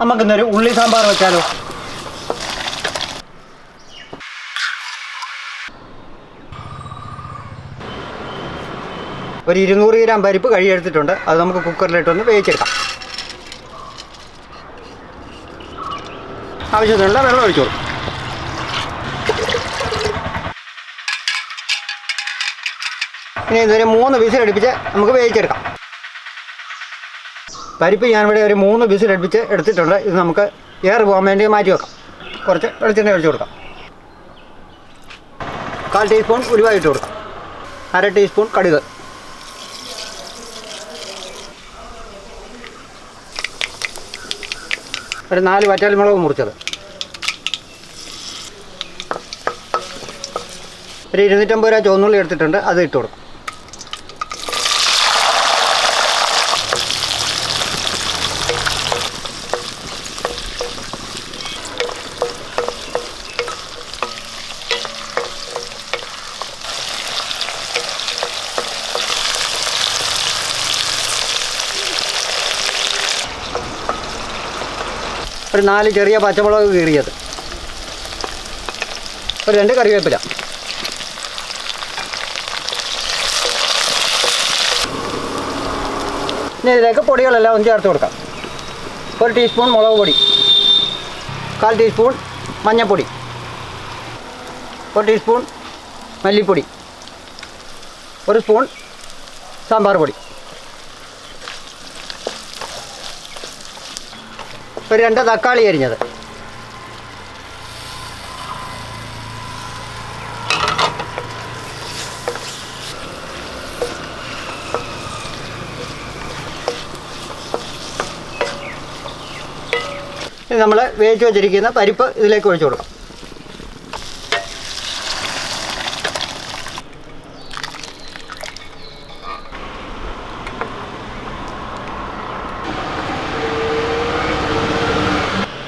നമുക്കിന്നൊരു ഉള്ളി സാമ്പാർ വെച്ചാലോ? ഒരു ഇരുന്നൂറ് ഗ്രാം പരിപ്പ് കഴിയെടുത്തിട്ടുണ്ട് അത് നമുക്ക് കുക്കറിലിട്ടൊന്ന് വേവിച്ചെടുക്കാം. ആവശ്യത്തിനുള്ള വെള്ളം ഒഴിച്ചോളൂ ഇനി ഇതൊരു മൂന്ന് വിസിൽ അടുപ്പിച്ച് നമുക്ക് വേവിച്ചെടുക്കാം. പരിപ്പ് ഞാനിവിടെ ഒരു മൂന്ന് ബിസിൽ അടുപ്പിച്ച് എടുത്തിട്ടുണ്ട്. ഇത് നമുക്ക് എയർ പോകാൻ വേണ്ടി മാറ്റി വെക്കാം. കുറച്ച് വെളിച്ചെണ്ണ ഒഴിച്ചു കൊടുക്കാം. കാൽ ടീസ്പൂൺ ഉലുവ ഇട്ട് കൊടുക്കാം. അര ടീസ്പൂൺ കടുക്. ഒരു നാല് വറ്റാൽ മുളക് മുറിച്ചത്. ഒരു ഇരുന്നൂറ്റമ്പത് രൂപ ചുവന്നുള്ളി എടുത്തിട്ടുണ്ട്. അത് ഇട്ട് കൊടുക്കാം. ഒരു നാല് ചെറിയ പച്ചമുളക് കീറിയത്. ഒരു രണ്ട് കറിവേപ്പില. ഇനി ഇതിലേക്ക് പൊടികളെല്ലാം ഒന്ന് ചേർത്ത് കൊടുക്കാം. ഒരു ടീസ്പൂൺ മുളക് പൊടി. കാൽ ടീസ്പൂൺ മഞ്ഞൾപ്പൊടി. ഒരു ടീസ്പൂൺ മല്ലിപ്പൊടി. ഒരു സ്പൂൺ സാമ്പാർ പൊടി. ഒരു രണ്ട് തക്കാളി അരിഞ്ഞത്. നമ്മൾ വേവിച്ച് വെച്ചിരിക്കുന്ന പരിപ്പ് ഇതിലേക്ക് ഒഴിച്ചു കൊടുക്കാം.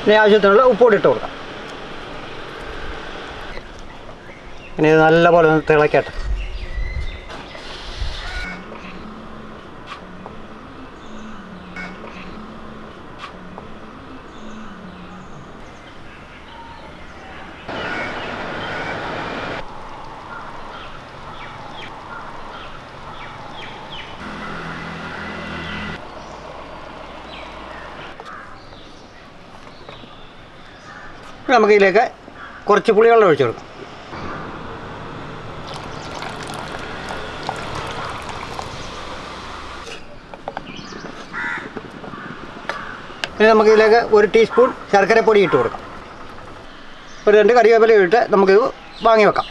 ഇനി ആവശ്യത്തിനുള്ള ഉപ്പുകൂടി ഇട്ട് കൊടുക്കാം. ഇനി നല്ലപോലെ തിളക്കട്ടെ. നമുക്ക് ഇതിലേക്ക് കുറച്ച് പുളിവെള്ളം ഒഴിച്ചു കൊടുക്കാം. ഇനി നമുക്ക് ഇതിലേക്ക് ഒരു ടീസ്പൂൺ ശർക്കരപ്പൊടി ഇട്ട് കൊടുക്കാം. ഒരു രണ്ട് കറിവേപ്പില ഇട്ട് നമുക്കിത് വാങ്ങി വെക്കാം.